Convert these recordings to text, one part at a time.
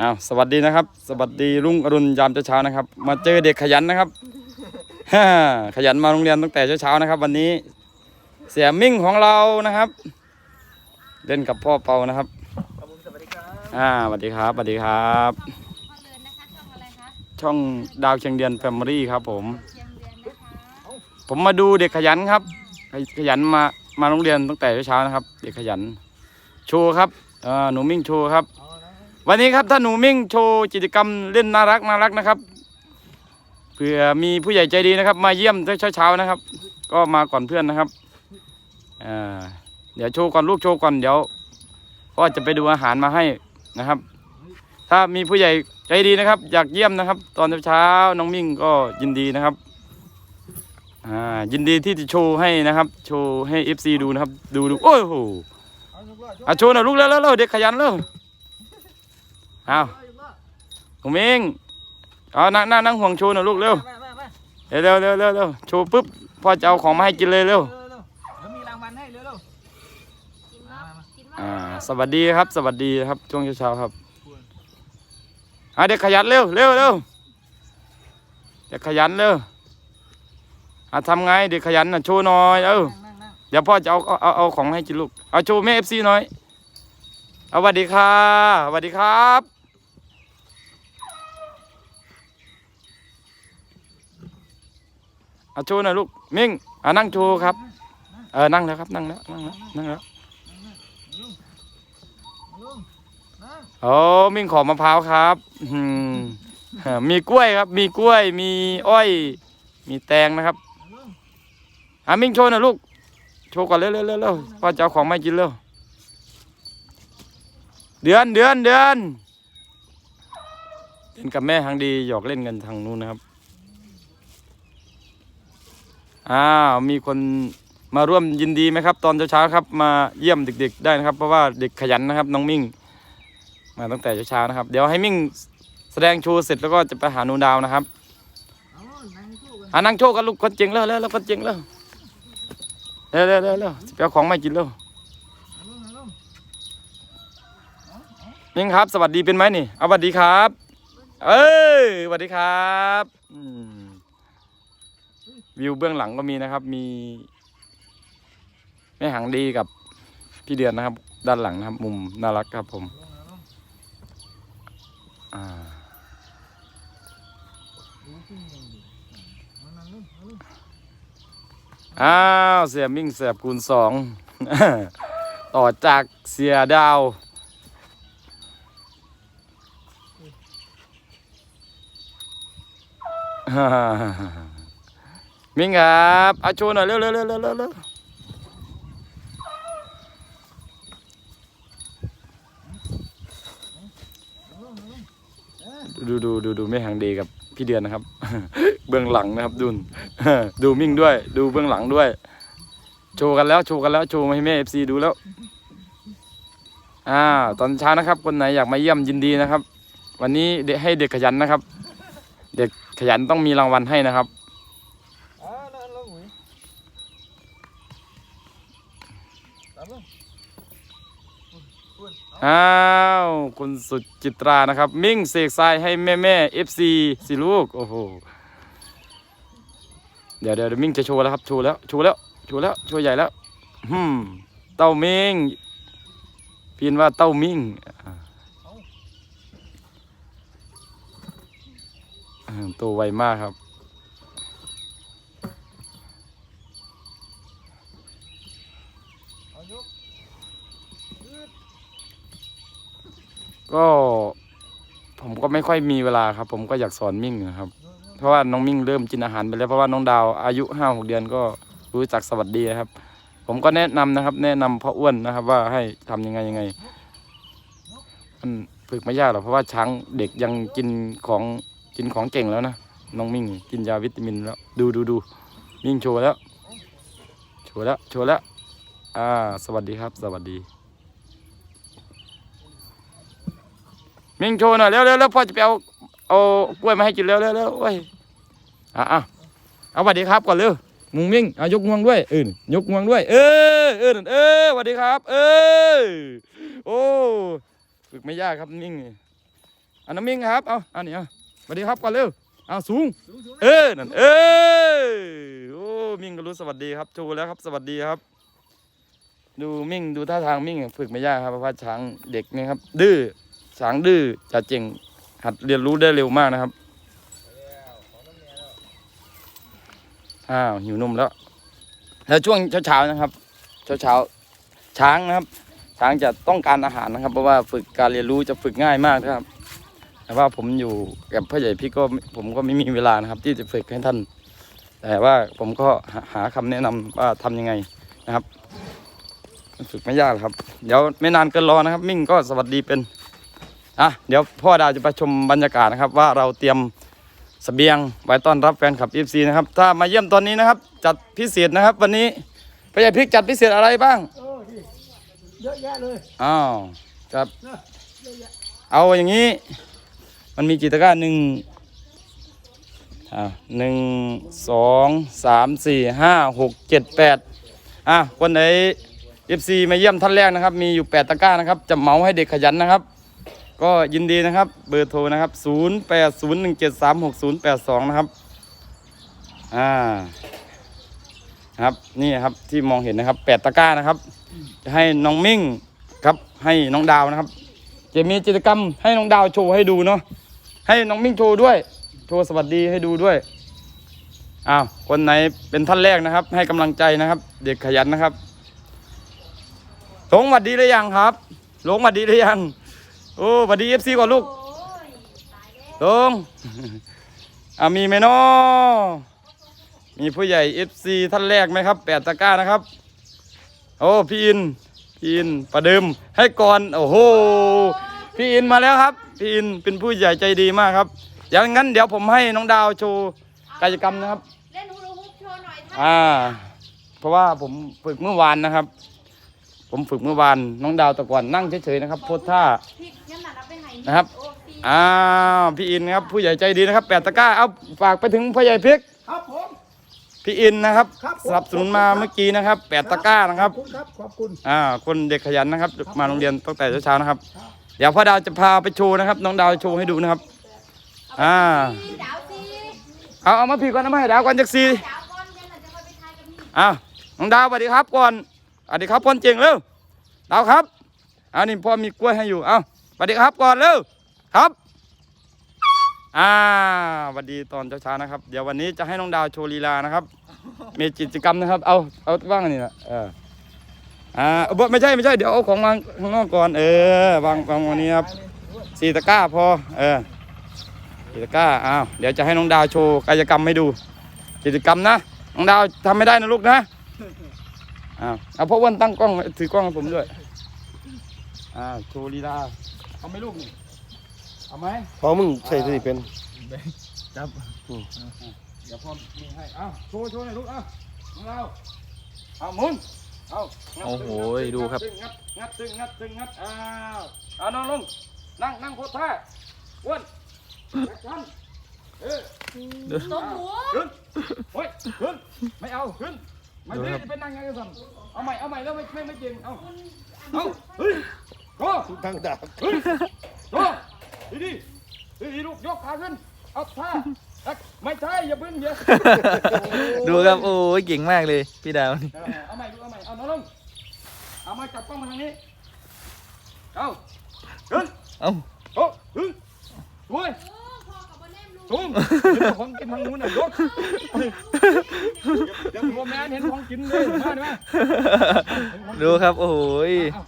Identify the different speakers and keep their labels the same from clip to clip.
Speaker 1: อ้าวสวัสดีนะครับ สวัสดีรุ่งอรุณยามเช้าๆนะครับ มาเจอเด็กขยันนะครับฮ่าขยันมาโรงเรียนตั้งแต่เช้าๆนะครับ วันนี้เสียมิ่งของเรานะครับ เล่นกับพ่อเปานะครับ
Speaker 2: ครับผมสวัสดีครับ
Speaker 1: อ่าสวัสดีครับสวัสดีครับ
Speaker 3: พ่อเรือนนะคะช่องอะไรคะ
Speaker 1: ช่องดาวเชียงเดือนแฟมิลี่ครับ ผม
Speaker 3: เชียงเรือนนะคะ
Speaker 1: ผมมาดูเด็กขยันครับขขยันมามาโรงเรียนตั้งแต่เช้าๆนะครับ เด็กขยัน โชว์ครับเอ่อหนูมิ่งโชว์ครับ
Speaker 2: เอานะ
Speaker 1: วันนี้ครับถ้าหนูมิ่งโชว์กิจกรรมเล่นน่ารักน่ารักนะครับเผื่อมีผู้ใหญ่ใจดีนะครับ มาเยี่ยมเช้าเช้านะครับ ก็มาก่อนเพื่อนนะครับเดี๋ยวโชว์ก่อนลูกโชว์ก่อนเดี๋ยวพ่อจะไปดูอาหารมาให้นะครับ ถ้ามีผู้ใหญ่ใจดีนะครับ อยากเยี่ยมนะครับ ตอนเช้าน้องมิ่งก็ยินดีนะครับยินดีที่จะโชว์ให้นะครับ โชว์ให้ FC ดูนะครับ ดูดูโอ้โห
Speaker 2: อะ
Speaker 1: โชว์หน่อยลูกเร็วๆๆเด็กขยันเร็ว เอา
Speaker 2: ลูกรอด
Speaker 1: หนูมิ่งเอานั่งนั่งนั่งห่วงโชว์หน่อยลูกเร็ว
Speaker 2: มามามา
Speaker 1: เร็วเร็วเร็วเร็วเร็วโชว์ปุ๊บพ่อจะเอาของมาให้กินเลยเร็ว
Speaker 2: เร็วเร็วเดี๋ยวมีรางวัลให้เร็วเร็ว
Speaker 3: กินว่ากินว่า
Speaker 1: อ่าสวัสดีครับ สวัสดีครับช่วงเช้าๆครับอะเด็กขยันเร็วเร็วเร็วเด็กขยันเร็วอะทำไงเด็กขยันน่ะโชว์หน่อยเออ
Speaker 2: นั่งนั่งนั่ง
Speaker 1: เดี๋ยวพ่อจะเอาเอาเอาเอาของให้กินลูกเอาโชว์แม่เอฟซีหน่อยเอาสวัสดีค่ะสวัสดีครับ เอาโชว์หน่อยลูกมิ่งอะนั่งโชว์ครับเออนั่งแล้วครับนั่งแล้วนั่งแล้วนั่งแล้วโอ้มิ่งขอมะพร้าวครับมีกล้วยครับ มีกล้วย มีอ้อย มีแตงนะครับอะมิ่งโชว์หน่อยลูกโชว์ก่อนเร็วเร็วเร็วเร็วพ่อจะเอาของมาให้กินเร็วเดือนเดือนเดือนเล่นกับแม่ทางดีหยอกเล่นกันทางนู้นนะครับ อ้าวมีคนมาร่วมยินดีไหมครับ ตอนเช้าๆครับ มาเยี่ยมเด็ก ๆ ได้นะครับ เพราะว่าเด็กขยันนะครับ น้องมิ่ง มาตั้งแต่เช้าๆนะครับ เดี๋ยวให้มิ่งแสดงโชว์เสร็จแล้วก็จะไปหาหนูดาวนะครับ
Speaker 2: อานั่งสู้กัน
Speaker 1: อ่านั่งโชว์กันลูกคนเจ๋งแล้วแล้วล้วคนเจ๋งแล้วเร็วเร็วเร็วเร็วไปเอาของมากินแล้ว
Speaker 2: เลุงเอา
Speaker 1: มิ่งครับ สวัสดีเป็นไหมนี่เอาสวัสดีครับ เอ้ยสวัสดีครับอืม วิวเบื้องหลังก็มีนะครับ มีแม่หางดีกับพี่เดือนนะครับ ด้านหลังนะครับ มุมน่ารักครับผมอ่า
Speaker 2: อ้า
Speaker 1: วเสียมิ่งเสียบคูณสองต่อจากเสียดาว มิงครับอาชว์หน่อยเร็วเร็วเร็วเร็วเร็วดูดูดูดูไม่ห่างดีกับพี่เดือนนะครับ เบื้องหลังนะครับดุนดูมิ่งด้วย ดูเบื้องหลังด้วย โชว์กันแล้วโชว์กันแล้วโชว์มาให้แม่เอฟซีดูแล้วอ่าตอนเช้านะครับ คนไหนอยากมาเยี่ยมยินดีนะครับ วันนี้เดให้เด็กขยันนะครับ เด็กขยันต้องมีรางวัลให้นะครับ
Speaker 2: อ้า
Speaker 1: วคุณสุจิตรานะครับ มิ่งเสกทรายให้แม่แม่เอฟซีสิลูก โอ้โหเดี๋ยวเดี๋ยวเดี๋ยวมิ่งจะโชว์แล้วครับ โชว์แล้ว โชว์แล้ว โชว์แล้ว โชว์ใหญ่แล้วฮึมเต้ามิ่งพินว่าเต้ามิ่งอ่าอ่าตัวไวมากครับ
Speaker 2: เอายก
Speaker 1: ก็ผมก็ไม่ค่อยมีเวลาครับ ผมก็อยากสอนมิ่งนะครับ เพราะว่าน้องมิ่งเริ่มกินอาหารไปแล้วเพราะว่าน้องดาวอายุห้าหกเดือนก็รู้จักสวัสดีนะครับ ผมก็แนะนำนะครับ แนะนำพ่ออ้วนนะครับ ว่าให้ทำยังไงยังไงมันฝึกไม่ยากหรอกเพราะว่าช้างเด็กยังกินของกินของเก่งแล้วนะน้องมิ่งกินยาวิตามินแล้ว ดูดูดูมิ่งโชว์แล้วโชว์แล้วโชว์แล้วอ่า สวัสดีครับ สวัสดี มิงโชว์หน่อยเร็วเร็วเร็วพ่อจะไปเอาเอากล้วยมาให้กินเร็วเร็วเร็วโอ้ยอะอะเอาสวัสดีครับก่อนเร็วมุงมิ่งเอายกงวงด้วยเออยกงวงด้วย เออเออเออสวัสดีครับ เออโอ้ฝึกไม่ยากครับมิ่งอันน้ำมิ่งครับเอาอันนี้เอาสวัสดีครับก่อนเร็วเอาสูง
Speaker 2: สูง
Speaker 1: เออนั่นเออโอ้มิ่งก็รู้สวัสดีครับโชว์แล้วครับ สวัสดีครับ ดูมิ่งดูท่าทางมิ่งฝึกไม่ยากครับเพราะว่าช้างเด็กนี่ครับดื้อ ช้างดื้อจะเจ๋งหัดเรียนรู้ได้เร็วมากนะครับอ้าวหิวนมแล้ว แล้วช่วงเช้าๆนะครับ เช้าๆช้างนะครับ ช้างจะต้องการอาหารนะครับ เพราะว่าฝึกการเรียนรู้จะฝึกง่ายมากนะครับ แต่ว่าผมอยู่กับพ่อใหญ่พี่ก็ผมก็ไม่มีเวลานะครับ ที่จะฝึกให้ท่าน แต่ว่าผมก็หาหาคำแนะนำว่าทำยังไงนะครับฝึกไม่ยากหรอกครับ เดี๋ยวไม่นานเกินรอนะครับ มิ่งก็สวัสดีเป็น อะเดี๋ยวพ่อดาวจะไปชมบรรยากาศนะครับ ว่าเราเตรียมเสบียงไว้ต้อนรับแฟนคลับ FC นะครับ ถ้ามาเยี่ยมตอนนี้นะครับ จัดพิเศษนะครับ วันนี้พ่อใหญ่พริกจัดพิเศษอะไรบ้าง
Speaker 2: เออดิเยอะแยะเลย
Speaker 1: อ้าวครับ
Speaker 2: นะเยอะแยะ
Speaker 1: เอาอย่างนี้ มันมีกี่ตะกร้าหนึ่งอ่าหนึ่งสองสามสี่ห้าหกเจ็ดแปดอะคนไหนเอฟซีมาเยี่ยมท่านแรกนะครับ มีอยู่แปดตะกร้านะครับ จะเหมาให้เด็กขยันนะครับ ก็ยินดีนะครับ เบอร์โทรนะครับศูนย์แปดศูนะครับ อ่าครับนี่ครับที่มองเห็นนะครับแปดตะกร้านะครับ จะให้น้องมิ่งครับ ให้น้องดาวนะครับ จะมีกิจกรรมให้น้องดาวโชว์ให้ดูเนาะให้น้องมิ่งโชว์ด้วย โชว์สวัสดีให้ดูด้วยอ้าวคนไหนเป็นท่านแรกนะครับ ให้กำลังใจนะครับ เด็กขยันนะครับหลงหวัดดีหรือยังครับหลงหวัดดีหรือยัง โอ้หวัดดีเอฟซีก่อนลูก
Speaker 3: โอ้ยตายแล้ว
Speaker 1: หลงอ่ามีไหมเนาะมีผู้ใหญ่เอฟซีท่านแรกไหมครับแปดตะกร้านะครับ โอ้พี่อินพี่อินประเดิมให้ก่อน โอ้โหพี่อินมาแล้วครับพี่อินเป็นผู้ใหญ่ใจดีมากครับอย่างนั้นเดี๋ยวผมให้น้องดาวโชว์กายกรรมนะครับ
Speaker 3: เล่นฮูลูฮูปโชว์หน่อยท่าน
Speaker 1: อ่า เพราะว่าผมฝึกเมื่อวานนะครับ ผมฝึกเมื่อวานน้องดาวแตะก่อนนั่งเฉยๆนะครับโพสท่า
Speaker 3: พี่งั้นน่ะเราไปไหน
Speaker 1: นะครับ
Speaker 3: โอ้พี่
Speaker 1: อ้าวพี่อินนะครับผู้ใหญ่ใจดีนะครับแปดตะกร้าเอาฝากไปถึงพ่อใหญ่เพ็ก
Speaker 2: ครับผม
Speaker 1: พี่อินนะครับ
Speaker 2: ครับผม
Speaker 1: สนับสนุนมาเมื่อกี้นะครับแปดตะกร้านะครับ
Speaker 2: ขอบคุณครับ ขอบคุณ
Speaker 1: อ่าคนเด็กขยันนะครับ มาโรงเรียนตั้งแต่เช้าๆนะครับ เดี๋ยวพ่อดาวจะพาไปโชว์นะครับ น้องดาวโชว์ให้ดูนะครับ อ่า
Speaker 3: พี่ดาวสิ
Speaker 1: เอาเอามาพี่ก่อนนะมาให้ดาวก่อนจากซี
Speaker 3: ดาวก่อนงั้นน่ะจะค่อยไปทายกับพี่
Speaker 1: อ้าวน้องดาวสวัสดีครับก่อนส วัสดีครับก่อนเจ๋งเร็วดาวครับอานี่พ่อมีกล้วยให้อยู่เอาสวัสดีครับก่อนเร็วครับอ่าสวัสดีตอนเช้าๆนะครับ เดี๋ยววันนี้จะให้น้องดาวโชว์ลีลานะครับ มีกิจกรรมนะครับ เอาเอาว่างอันนี้นะเอออ่าเอาบ่ไม่ใช่ไม่ใช่เดี๋ยวเอาของวางข้างนอกก่อนเออวางวางวันนี้ครับสี่ตะก้าพอเออสี่ตะก้าอ้าวเดี๋ยวจะให้น้องดาวโชว์กายกรรมให้ดู กิจกรรมนะน้องดาวทำไม่ได้นะลูกนะ อ้าวเอาพ่ออ้วันตั้งกล้องไว้ถือกล้องให้ผมด้วยอ้าวโชว์ลีลาเอาไหมลูกนี่เอาไหม
Speaker 4: เพราะมึงใช้สติเป็น
Speaker 2: จับ
Speaker 1: เดี๋ยวพ่อมีให้อ้าวโชว์โชว์หน่อยลูกอ้าวน้องดาวเอาหมุนเอางัด
Speaker 4: โอ้โห
Speaker 1: ตึง
Speaker 4: ดูครับ
Speaker 1: งัดงัดตึงงัดตึงงัดอ้าวเอาน้องลงนั่งนั่งโพสท่าอ้วนแอคชั่นเออ
Speaker 3: ตบหัว
Speaker 1: ขึ้นเฮ้ยขึ้นไม่เอาขึ้น ไม่ได้เป็นนั่งไงกันสันเอาใหม่เอาใหม่แล้วไม่ไม่ไม่จริงเอาเอาเฮ้ยโก้
Speaker 4: ทางดาบ
Speaker 1: เฮ้ยโก้ดีดีดีดีลูกยกขาขึ้นเอาท่าเอ๊ะไม่ใช่อย่าบึ้นเยอะ
Speaker 4: ดูครับโอ้ยเก่งมากเลยพี่ดาวนี่
Speaker 1: เออเอาใหม่ดูเอาใหม่เอาน้องลงเอามาจับกล้องมาทางนี้เอาขึ้น
Speaker 4: เอ้า
Speaker 1: โอ้ขึ้นด้วย
Speaker 3: เออพ่อกับ บ่แนมลูก
Speaker 1: ซูมเดี๋ยวของกินทางนู้นน่ะยกเดี๋ยวผมแม่เห็นของกินเลยมาดิมา
Speaker 4: ดูครับโอ้โหย
Speaker 1: เอา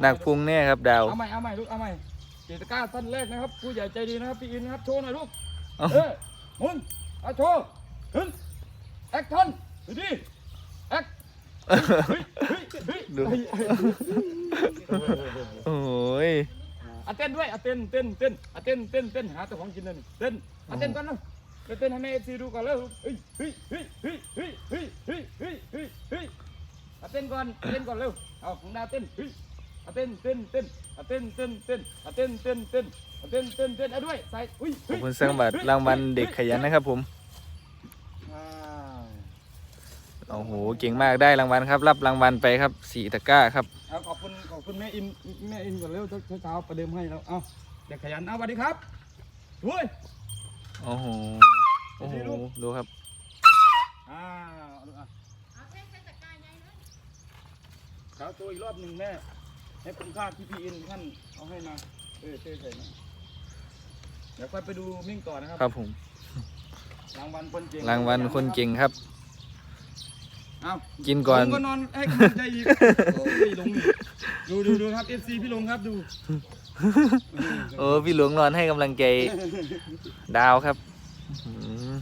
Speaker 4: หนักพุงแน่ครับดาว
Speaker 1: เอาใหม่เอาใหม่ลูกเอาใหม่กิจการท่านแรกนะครับผู้ใหญ่ใจดีนะครับพี่อินนะครับโชว์หน่อยลูก
Speaker 4: เอา
Speaker 1: เออหมุนเอาโชว์ขึ้นแอคชั่นดูดิแอคเฮ้ยเฮ้ยเฮ้ย
Speaker 4: ดูโอ้โหย
Speaker 1: อะเต้นด้วยอะเต้นเต้นเต้นอะเต้นเต้นเต้นหาแต่ของกินเลยนี่เต้น อะเต้นก่อนนะไปเต้นให้แม่เอฟซีดูก่อนแล้วเฮ้ยเฮ้ยเฮ้ยเฮ้ยเฮ้ยเฮ้ยเฮ้ยเฮ้ยเฮ้ยเฮ้ยอะเต้นก่อนเต้นก่อนเร็วเอาของดาวเต้นเฮ้ยอะเต้นเต้นเต้นอะเต้นเต้นเต้นอะเต้นเต้นเต้นอะเต้นเต้นเต้นอะด้วยใส่อุ้ย
Speaker 4: ขอบคุณสร้างบัตรรางวัลเด็กขยันนะครับผม
Speaker 1: อ่า
Speaker 4: โอ้โหเก่งมากได้รางวัลครับ รับรางวัลไปครับสี่ตะกร้าครับ
Speaker 1: เอาขอบคุณขอบคุณแม่อินแม่อินก่อนเร็วเช้าเช้าประเดิมให้แล้วเอาเด็กขยันเอาสวัสดีครับเฮ้ย
Speaker 4: โอ้โห โอ้โห ดูครับ
Speaker 1: อ่าเอาลูกอะ
Speaker 3: เอาแค่ใช้ตะกร้าใหญ่เลย
Speaker 1: ขาวตัวอีกรอบหนึ่งแม่ให้คุณค่าที่พี่อินท่านเอาให้มา เออเท่ใส่มาเดี๋ยวค่อยไปดูมิ่งต่อนะครับ
Speaker 4: ครับผม
Speaker 1: รางวัลคนเก่ง
Speaker 4: รางวัลคนเก่งครับ
Speaker 1: เอ้า
Speaker 4: กินก่อน
Speaker 1: ลุงก็นอนให้กำลังใจอีก โอ้ยลุงนี่ดูดูดูครับ FC พี่ลุงครับดู
Speaker 4: โอ้พี่หลวงนอนให้กำลังใจดาวครับอืม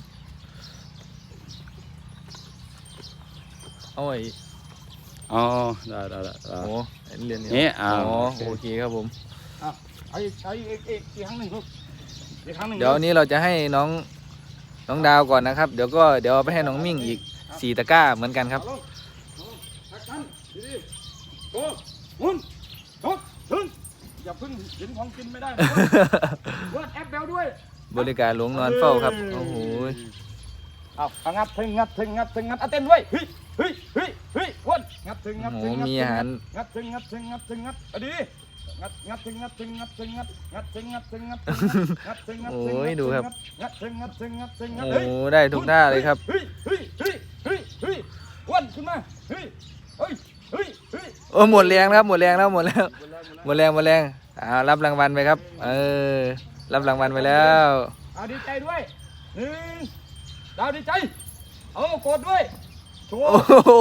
Speaker 4: เอาไอ้
Speaker 5: อ๋อได้ได้ได้ได้
Speaker 4: โอ้ไอ้เรียน
Speaker 5: นี่อ่า
Speaker 4: อ๋อ
Speaker 5: โอเค
Speaker 4: โอเคครับผม
Speaker 1: เอาเอาอีกเอาอีกอีกอีกอีกครั้งหนึ่งลูกอีกครั้งหนึ่ง
Speaker 4: เดี๋ยวนี้เราจะให้น้องน้องดาวก่อนนะครับ เดี๋ยวก็เดี๋ยวเอาไปให้น้องมิ่งอีกสี่ตะกร้าเหมือนกันครับ
Speaker 1: เอาลงเอาลงทักทันดีๆโอ้หมุนชกถึง อย่าเพึ่งเห็นของกินไม่ได้นะเวิร์ดแอปเบลด้วย
Speaker 4: บริการหลวงนอนเฝ้าครับ โอ้โห
Speaker 1: เอาเอางัดถึงงัดถึงงัดถึงงัดเอาเต้นด้วยเฮ้ยเฮ้ยเฮ้ยเฮ้ยอ้วนงัดถึงงัดถึง
Speaker 4: โอ้โห
Speaker 1: งัด
Speaker 4: มี
Speaker 1: ถึง
Speaker 4: อาหาร
Speaker 1: งัดถึงงัดถึงงัดถึงงัดเอาดีงัดงัดถึงงัดถึงงัดถึงงัดงัดถึงงัดถึงงัดถึงงัดถึงงัดถึงงัด
Speaker 4: โอ้ยดูครับ
Speaker 1: งัดถึงงัดถึงงัดถึงงัด
Speaker 4: โอ้
Speaker 1: เฮ้ย
Speaker 4: โหได้ทุกท่าเลยครับ
Speaker 1: เฮ้ยเฮ้ยเฮ้ยเฮ้ยเฮ้ยอ้วนขึ้นมา เฮ้ย เฮ้ย เฮ้ยเฮ้ย
Speaker 4: โอ้หมดแรงแล้วหมดแรงแล้วหมดแล้ว หมดแร งหมดแรงอ่ารับรางวัลไปครับ เออ รับรางวัลไปแล้ว
Speaker 1: เอาดีใจด้วยหนึ่งดาวดีใจ เอากดด้วยโชว์
Speaker 4: โอ้โห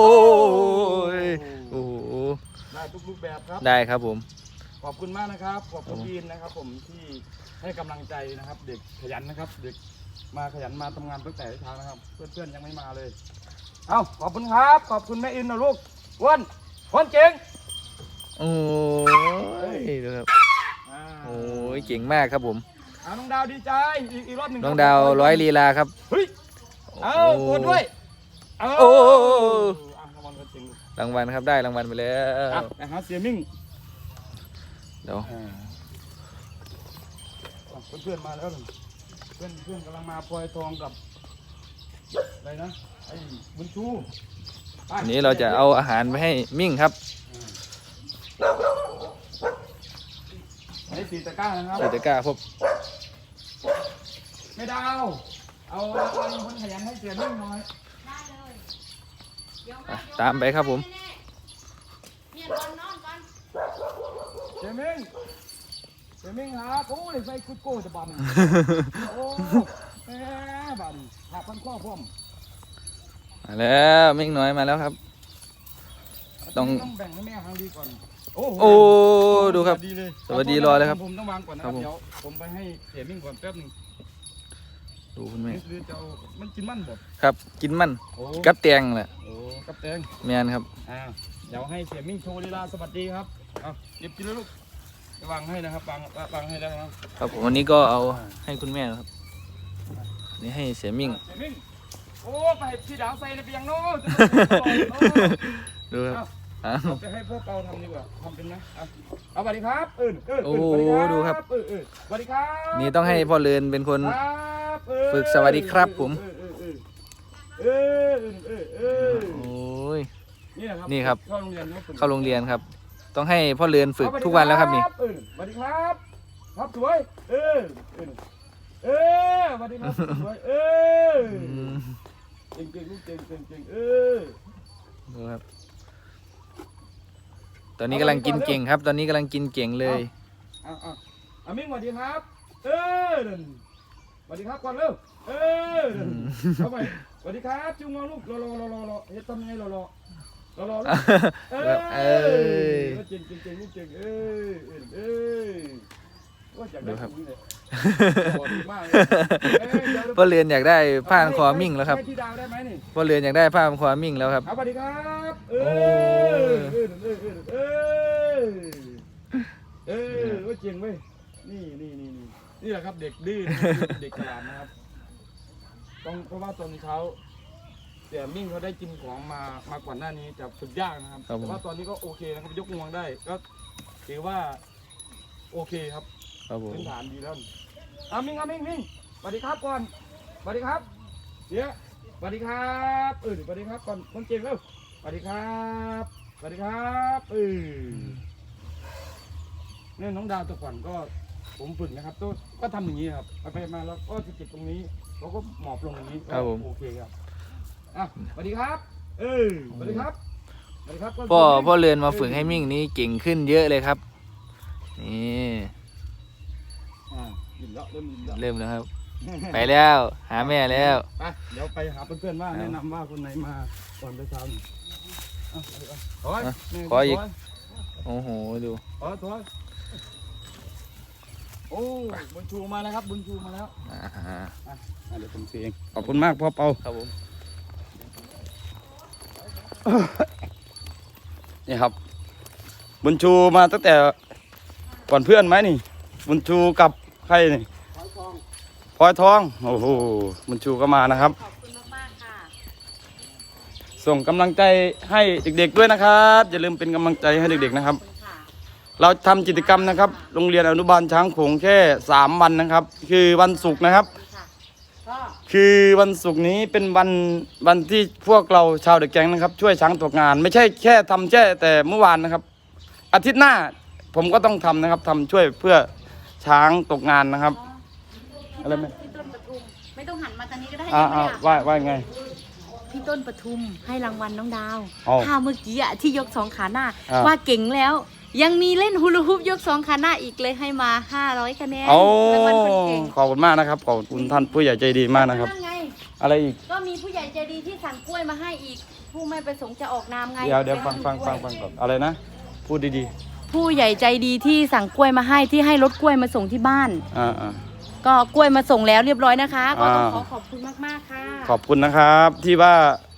Speaker 4: โอ้โห
Speaker 1: ได้ทุกรูปแบบครับ
Speaker 4: ได้ครับผม
Speaker 1: ขอบคุณมากนะครับ ขอบคุณบีนนะครับ ผมที่ให้กำลังใจนะครับ เด็กขยันนะครับ เด็กมาขยันมาทำงานตั้งแต่เช้านะครับ เพื่อนๆยังไม่มาเลย เอาขอบคุณครับ ขอบคุณแม่อินนะลูกอ้วนอ้วนเก่ง
Speaker 4: โอ้ ยดูครับ
Speaker 1: อ่า
Speaker 4: โอ้ยเก่งมากครับผม
Speaker 1: เอาน้องดาวดีใจอีกอีกรอบหนึ่ง
Speaker 4: น้องดาวร้อยลีลาครับ
Speaker 1: เฮ้ยเอากดด้วยเอา
Speaker 4: โอ้
Speaker 1: อะรางวัลคนเก่งลูก
Speaker 4: รางวัลครับได้รางวัลไปแล้ว
Speaker 1: อะไปหาเสียมิ่ง
Speaker 4: เดี๋ยว
Speaker 1: อ่าอะเพื่อนๆมาแล้วหนึ่งเพื่อนเพื่อนกำลังมาพลอยทองกับอะไรนะไอ้บุญชูไป
Speaker 4: วันนี้เราจะเอาอาหารไปให้มิ่งครับ
Speaker 1: ไอ้สีตะกร้านะครับ
Speaker 4: สี่ตะกร้าพบ
Speaker 1: ไม่ดาวเอาเอาคนขยันให้เสียมิ่งหน่อย
Speaker 3: ได้เลยเดี๋ยวให้
Speaker 4: อะ
Speaker 3: เดี๋ยว
Speaker 4: ตามไปครับผม
Speaker 3: แน่ๆเนี่ยนอนนอนก่อน
Speaker 1: เสียมิ่งเสียมิ่งครับโอ้ยใส่คุดโก้จะบันโอ้แหมบันหาพันข้อพร้อม
Speaker 4: มาแล้วมิ่งน้อยมาแล้วครับ ต้อง
Speaker 1: ต้องแบ่งให้แม่ทางดีก่อน โอ้โห
Speaker 4: โอ้ดูครับ
Speaker 1: ดีเลย
Speaker 4: สวัสดีรอเลยครับ
Speaker 1: ผมต้องวางก่อนนะค
Speaker 4: ครั
Speaker 1: รับบ
Speaker 4: ผม
Speaker 1: เดี๋ยวผมไปให้เสียมิ่งก่อนแป๊บหนึง
Speaker 4: ดูคุณแม่
Speaker 1: หรือจะเอามันกินมันบ่
Speaker 4: ครับ กินมัน
Speaker 1: โอ้
Speaker 4: กับแตงแหละ
Speaker 1: โอ้กับแตง
Speaker 4: แมนครับ
Speaker 1: อ่าเดี๋ยวให้เสียมิ่งโชว์ลีลาสวัสดีครับเอาเก็บกินแล้วลูกวางให้นะครับวางวางให้ได้นะครับ
Speaker 4: ครับผมวันนี้ก็เอาให้คุณแม่นะครับนี่ให้เสียมิ่ง
Speaker 1: เสียมิ่งโอ้ไปให้พี่ดาวใส่ในเปียงโน้ต
Speaker 4: ดูครับ อะ
Speaker 1: เอาไปให้พวกเราทำดีกว่าทำเป็นไหมเอาเอาสวัสดีครับเอิญเอิญ
Speaker 4: โอ้
Speaker 1: เอิญสวัส
Speaker 4: ดูครับ
Speaker 1: เออเออสวัสดีครับ
Speaker 4: นี่ต้องให้พ่อเลินเป็นคน
Speaker 1: ครับเอิญ
Speaker 4: ฝึกสวัสดีครับผม
Speaker 1: เออเออเออเออ
Speaker 4: โอ้ย
Speaker 1: นี่นะครับ
Speaker 4: นี่ครับ
Speaker 1: เข้าโรงเรียนครับ
Speaker 4: เข้าโรงเรียนครับ ต้องให้พ่อเลินฝึกทุกวันแล้วครับนี่
Speaker 1: เออสวัสดีครับครับสวยเออเออเออสวัสดีครับสวยเออ
Speaker 4: อืม
Speaker 1: เก่งเก่งลูกเก่งเก่งเก่งเออ
Speaker 4: ดูครับ ตอนนี้กำลังกินเก่งครับ ตอนนี้กำลังกินเก่งเลย
Speaker 1: อะอะอามิ่งสวัสดีครับ เออสวัสดีครับก่อนเร็วเออเข้าไปสวัสดีครับจุงงอลูกรอรอรอรอรอเฮ็ดทำไงรอรอรอรอลูกเอ
Speaker 4: อ
Speaker 1: เก่งเก่งเก่งลูกเก่งเออเออเออว่าอยากได้ดูเลย
Speaker 4: พ่อเรียนอยากได้ผ้าพันคอมิ่งแล้วครับ
Speaker 1: ให้ที่ดาวได้ไหมนี่
Speaker 4: พ่อเรียนอยากได้ผ้าพันคอมิ่งแล้วครับ
Speaker 1: เอาสวัสดีครับเอ
Speaker 4: โอ้
Speaker 1: อเออเออเออเออเออว่าเจ๋งเว้ยนี่นี่นี่นี่นี่แหละครับเด็กดื้อนะครับเด็กฉลาดนะครับต้องเพราะว่าตอนเช้าเสี่ยมิ่งเขาได้กินของมามาก่อนหน้านี้จะฝึกยากนะครับ
Speaker 4: ครับผม
Speaker 1: แต่ว่าตอนนี้ก็โอเคนะครับยกงวงได้ก็ถือว่าโอเคครับ
Speaker 4: ครับผม
Speaker 1: พื้นฐานดีแล้วอามิงอามิงมิงสวัสดีครับก่อนสวัสดีครับเดี๋ยวสวัสดีครับเออสวัสดีครับก่อนคนเก่งเร็วสวัสดีครับสวัสดีครับเออเนี่ยน้องดาวแตะก่อนก็
Speaker 2: ผมฝึกนะครับก็ก็ทำอย่างนี้ครับไปไปมาแล้วก็จะเก็บตรงนี้เราก็หมอบลงอย่างนี้
Speaker 4: ครับผม
Speaker 2: โอเคครับอะสวัสดีครับ เออสวัสดีครับสวัสดีครับ
Speaker 4: พ่อพ่อเรือนมาฝึกให้มิ่งนี้เก่งขึ้นเยอะเลยครับ นี่
Speaker 2: อ่ายิ้ม แล้วเริ่มยิ้มแล้ว
Speaker 4: เริ่มแล้วครับ ไปแล้ว หาแม่แล้ว
Speaker 2: ไปเดี๋ยวไปหาเพื่อนๆว่าแนะนำว่าคนไหนมาก่อนไปทำเอาเอาเอาถอย
Speaker 4: อะ
Speaker 2: แม่
Speaker 4: ขออีก
Speaker 2: ถย
Speaker 4: โอ้โห ดู
Speaker 2: ถอยถอยโอ้บุญชูมาแล้วครับ บุญชูมาแล้ว
Speaker 4: อ่า
Speaker 2: อะเดี๋ยวผมซื้อเองขอบคุณมากพ่อเปา
Speaker 4: ครับผม
Speaker 1: นี่ครับ บุญชูมาตั้งแต่ก่อนเพื่อนไหมนี่ บุญชูกับ ใครนี่พลอยทอง โอ้โหบุญชูก็มานะครับ
Speaker 3: ขอบคุณมากๆค่ะ
Speaker 1: ส่งกำลังใจให้เด็กๆด้วยนะครับ อย่าลืมเป็นกำลังใจให้เด็กๆนะครับ
Speaker 3: ขอบคุณค่ะ
Speaker 1: เราทำกิจกรรมนะครับ โรงเรียนอนุบาลช้างโขงแค่สามวันนะครับ คือวันศุกร์นะครับ
Speaker 3: ขอบคุณค่ะก็
Speaker 1: คือวันศุกร์นี้เป็นวันวันที่พวกเราชาวเด็กแก๊งนะครับ ช่วยช้างตกงาน ไม่ใช่แค่ทำแค่แต่เมื่อวานนะครับ อาทิตย์หน้าผมก็ต้องทำนะครับทำช่วยเพื่อ ช้างตกงานนะครับ อะไรไหม
Speaker 3: พี่ต้นปทุม ไม่ต้องหันมาตอนนี้ก็ได้
Speaker 1: อ่า
Speaker 3: ใช่ไหม
Speaker 1: อ่า
Speaker 3: อะ
Speaker 1: ว่าว่าไง
Speaker 3: พี่ต้นปทุมให้รางวัลน้องดาว
Speaker 1: อ๋อ
Speaker 3: ถ้าเมื่อกี้อะที่ยกสองขาหน้า
Speaker 1: อ่า
Speaker 3: ว่าเก่งแล้ว ยังมีเล่นฮูลูฮูปยกสองขาหน้าอีกเลยให้มา 500คะแนน
Speaker 1: โอ้
Speaker 3: รางวัลคนเก่ง
Speaker 1: ขอบคุณมากนะครับ ขอบคุณท่านผู้ใหญ่ใจดีมากนะครับ
Speaker 3: นั่นไง
Speaker 1: อะไรอีก
Speaker 3: ก็มีผู้ใหญ่ใจดีที่สั่งกล้วยมาให้อีก ผู้ไม่ประสงค์จะออกนามไง
Speaker 1: เดี๋ยวเดี๋ยว
Speaker 3: ไป
Speaker 1: ฟัง
Speaker 3: ให้
Speaker 1: ฟัง
Speaker 3: ดู
Speaker 1: ฟัง
Speaker 3: กล้วย
Speaker 1: ฟังก่อนอะไรนะ พูดดี
Speaker 3: ผู้ใหญ่ใจดีที่สั่งกล้วยมาให้ที่ให้รถกล้วยมาส่งที่บ้าน
Speaker 1: ๆอ่าอ่า
Speaker 3: ก็กล้วยมาส่งแล้วเรียบร้อยนะคะ ก็ต้อง
Speaker 1: อ่า
Speaker 3: ขอขอบคุณมากๆค่ะ
Speaker 1: ขอบคุณนะครับที่ว่า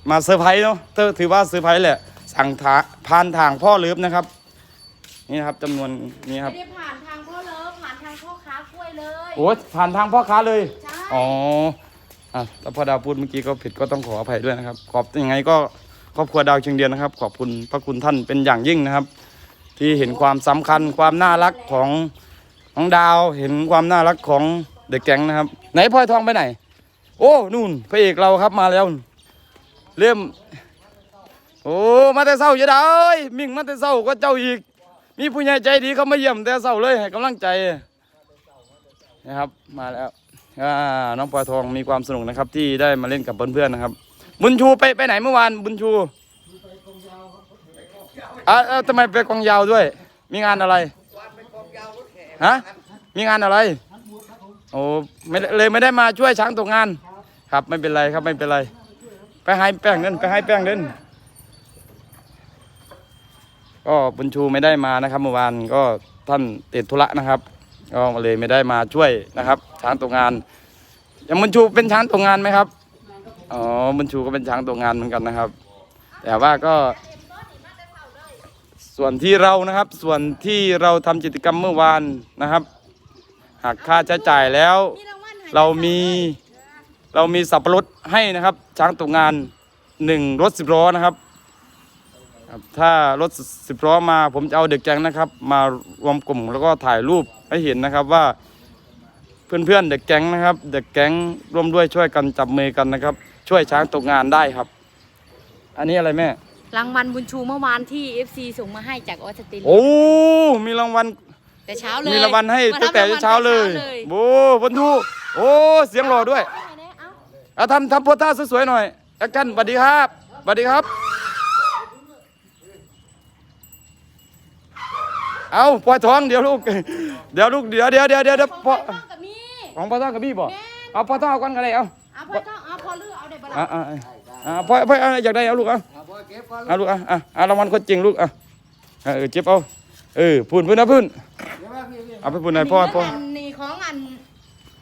Speaker 1: มาเซอร์ไพรส์เนาะเธอถือว่าเซอร์ไพรส์แหละ สั่งทาพานทางพ่อเลิฟนะครับ นี่นะครับจำนวนนี้ครับ
Speaker 3: ไม่ได้ผ่านทางพ่อเลิฟผ่านทางพ่อค้ากล้วยเลย
Speaker 1: โอ้ผ่านทางพ่อค้าเลย
Speaker 3: ใช่
Speaker 1: อ๋ออะแต่พอดาวพูดเมื่อกี้ก็ผิดก็ต้องขออภัยด้วยนะครับ ขอบยังไงก็ครอบครัวดาวเชียงเดียนนะครับ ขอบคุณพระคุณท่านเป็นอย่างยิ่งนะครับ ที่เห็นความสำคัญความน่ารักของน้องดาวเห็นความน่ารักของเด็กแก๊งนะครับ ไหนพลอยทองไปไหน โอ้นู่นพระเอกเราครับมาแล้ว เริ่ม โอ้มาแต่เศร้าจะได้มิ่งมาแต่เศร้าก็เจ้าอีก มีผู้ใหญ่ใจดีเขามาเยี่ยมแต่เศร้าเลยให้กำลังใจนะครับมาแล้วน้องปลอยทองมีความสนุกนะครับที่ได้มาเล่นกับเพื่อนๆนะครับ บุญชูไปไปไหนเมื่อวานบุญชู อะอะทำไมไปกองยาวด้วย มีงานอะไรฮะมีงานอะไรโอ้ไม่เลยไม่ได้มาช่วยช้างตกงาน ครับไม่เป็นไรครับไม่เป็นไร ไปให้แป้งเดินไปให้แป้งเดินก็บุญชูไม่ได้มานะครับเมื่อวานก็ท่านติดธุระนะครับ ก็เลยไม่ได้มาช่วยนะครับ ช้างตกงานอย่างบุญชูเป็นช้างตกงานไหมครับอ๋อบุญชูก็เป็นช้างตกงานเหมือนกันนะครับ แต่ว่าก็ ส่วนที่เรานะครับ ส่วนที่เราทำกิจกรรมเมื่อวานนะครับหักค่าใช้จ่ายแล้ว เรามีเรามีสับปะรดให้นะครับ ช้างตกงานหนึ่งรถสิบล้อนะครับครับถ้ารถสิบล้อมาผมจะเอาเด็กแก๊งนะครับ มารวมกลุ่มแล้วก็ถ่ายรูปให้เห็นนะครับว่าเพื่อนๆเด็กแก๊งนะครับ เด็กแก๊งร่วมด้วยช่วยกันจับมือกันนะครับ ช่วยช้างตกงานได้ครับ อันนี้อะไรแม่
Speaker 3: รางวัลบุญชูเมื่อวานที่ FC ส่งมาให้จากออสเตรเลีย
Speaker 1: โอ้ มีรางวัล
Speaker 3: แต่เช้าเลย
Speaker 1: มีรางวัลให้
Speaker 3: ม
Speaker 1: ตั้งแต่
Speaker 3: รับรางวัล
Speaker 1: เช้าเลย
Speaker 3: แต่ช้
Speaker 1: โอ้บนทูโอ้ เสียงหล่อด้วย
Speaker 3: เอาไหนๆเอา
Speaker 1: เอาทำทำโพสท่าสวยๆหน่อยแอคชั่นสวัสดีครับสวัสดีครับ เอาปล่อยท้องเดี๋ยวลูก เดี๋ยวลูกเดี๋ยวเดี๋ยวเดี๋ยวเดี๋ยวเดี๋ยว
Speaker 3: ของ
Speaker 1: พ่อ
Speaker 3: พ่อต้องกับมี
Speaker 1: ของพ่อท้องกับพี่บ่
Speaker 3: แม่
Speaker 1: เอาพ่อท้องเอาก่อนกันเลยเอา
Speaker 3: เอาพ่อต้องเอาพ่อเลือกเอาได้บ่ล่ะ
Speaker 1: อ่าอ่าอ่าพ่อพ่อเอาอยากได้เอาลูกเอา เอาลูกเอาอะเอารางวัลคนจริงลูกเอาเออเจ็บเอาเออพูนพูนนะพูนเอาไปพูนหน่อยพ่อพ่อ
Speaker 3: อันนี้ของอัน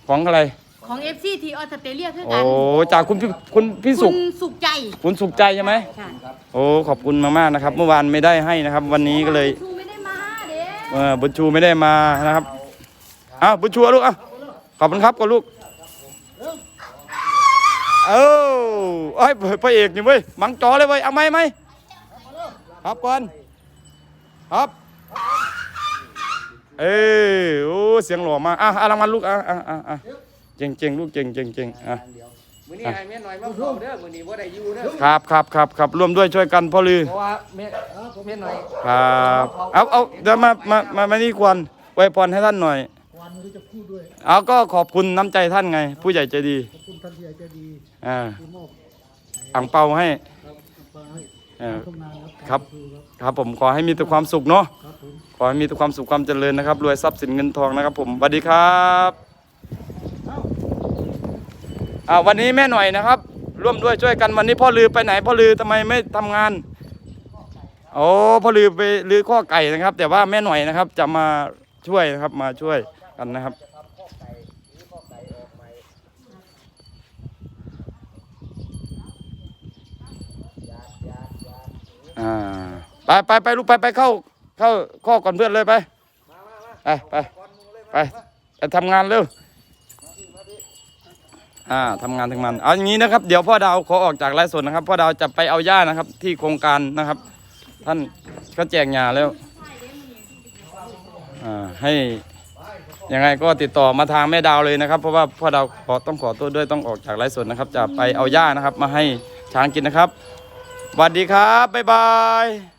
Speaker 1: ของอะไร
Speaker 3: ของ FC ที่ออสเตรเลียคือ
Speaker 1: โอ้
Speaker 3: กัน
Speaker 1: จากคุณพี่คุณพี่สุ
Speaker 3: คุ
Speaker 1: ข
Speaker 3: ณสุขใจ
Speaker 1: คุณสุขใจใช่ไหม
Speaker 3: ค่ะ
Speaker 1: โอ้ขอบคุณมากๆนะครับ เมื่อวานไม่ได้ให้นะครับ วันนี้ก็เลย
Speaker 3: ชูไม่ได้มาเด้
Speaker 1: เออบุญชูไม่ได้มานะครับอ้าวบุญชูเอาลูกอะขอบคุณครับก่อนลูก เอ้าไอ้ยพระเอกนี่เว้ยมังจอเลยเว้ยเอาไหมไหมครับก่อนครับเอ้ยโอ้เสียงหล่อมากอะเอารางวัลลูกอะอะอะอะเจ๋งเจ๋งลูกเจ๋งเจ๋งเจ๋งอะ
Speaker 4: มื้อนี้ให้แม่หน่อยมาเฝ้าเด้อมื้อนี้บ่ได้อยู่เด้อ
Speaker 1: ครับครับครับครับร่วมด้วยช่วยกันพ่อลือ
Speaker 4: เพราะว่าแม่แม่หน่อย
Speaker 1: ครับเอาเอาเดี๋ยวมามามามานี่ควรไวยพรให้ท่านหน่อย
Speaker 6: รู้จะพูดด้วย
Speaker 1: เอาก็ขอบคุณน้ำใจท่านไง ผู้ใหญ่ใจดี
Speaker 6: ขอบคุณท่านที่ใหญ่ใจดี
Speaker 1: อ่า
Speaker 6: ที่มอบ
Speaker 1: อ่างเปาให้
Speaker 6: ครับไปให้
Speaker 1: เออ
Speaker 6: ทุ่งนาค
Speaker 1: ครั
Speaker 6: รับ
Speaker 1: ครับผมขอให้มีแต่ความสุขเนาะ
Speaker 6: ครับผม
Speaker 1: ขอให้มีแต่ความสุขความเจริญนะครับ รวยทรัพย์สินเงินทองนะครับผมสวัสดีครับอ่าวันนี้แม่หน่อยนะครับ ร่วมด้วยช่วยกันวันนี้พ่อลือไปไหนพ่อลือทำไมไม่ทำงานโอ้พ่อลือไปลือข้อไก่นะครับ แต่ว่าแม่หน่อยนะครับ จะมาช่วยนะครับมาช่วยกันนะครับ อ่าไปไปไปลูกไปไปเข้า เข้าข้อก่อนเพื่อนเลยไปไปไปไปไปทำงานเร็วอ่าทำงานทำงานเอาอย่างนี้นะครับ เดี๋ยวพ่อดาวขอออกจากไร่สดนะครับพ่อดาวจะไปเอาหญ้านะครับ ที่โครงการนะครับ ท่านก็แจกหญ้าแล้วอ่าให้ยังไงก็ติดต่อมาทางแม่ดาวเลยนะครับ เพราะว่าพ่อดาวขอต้องขอตัวด้วยต้องออกจากไร่สดนะครับ จะไปเอาหญ้านะครับ มาให้ช้างกินนะครับส วัสดีครับ บ๊ายบาย